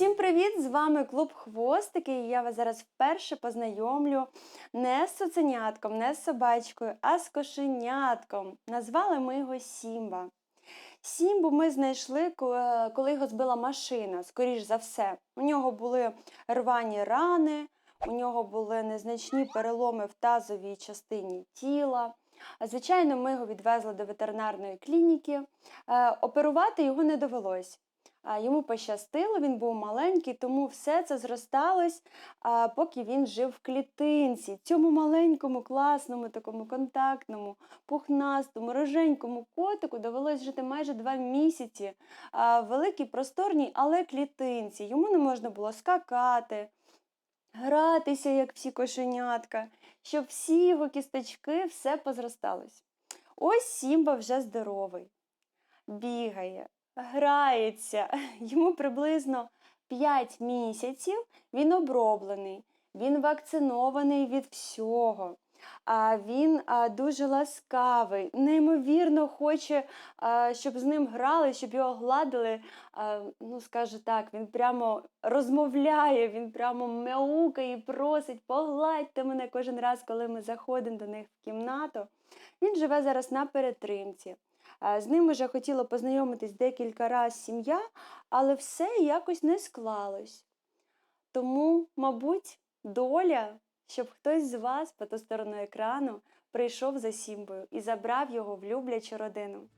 Всім привіт! З вами клуб Хвостики. І я вас зараз вперше познайомлю не з цуценятком, не з собачкою, а з кошенятком. Назвали ми його Сімба. Сімбу ми знайшли, коли його збила машина, скоріш за все. У нього були рвані рани, у нього були незначні переломи в тазовій частині тіла. Звичайно, ми його відвезли до ветеринарної клініки. Е, Оперувати його не довелось. Йому пощастило, він був маленький, тому все це зросталось, поки він жив в клітинці. Цьому маленькому, класному, такому контактному, пухнастому, роженькому котику довелось жити майже два місяці в великій просторній, але клітинці. Йому не можна було скакати, гратися, як всі кошенятка, щоб всі його кісточки все позросталось. Ось Сімба вже здоровий, бігає, грається. Йому приблизно 5 місяців. Він оброблений, він вакцинований від всього. А він дуже ласкавий, неймовірно хоче, щоб з ним грали, щоб його гладили. Ну, скажу так, він прямо розмовляє, він прямо мяукає і просить, погладьте мене кожен раз, коли ми заходимо до них в кімнату. Він живе зараз на перетримці. А, З ним вже хотіла познайомитись декілька разів сім'я, але все якось не склалось. Тому, мабуть, доля, щоб хтось з вас по ту сторону екрану прийшов за Сімбою і забрав його в люблячу родину.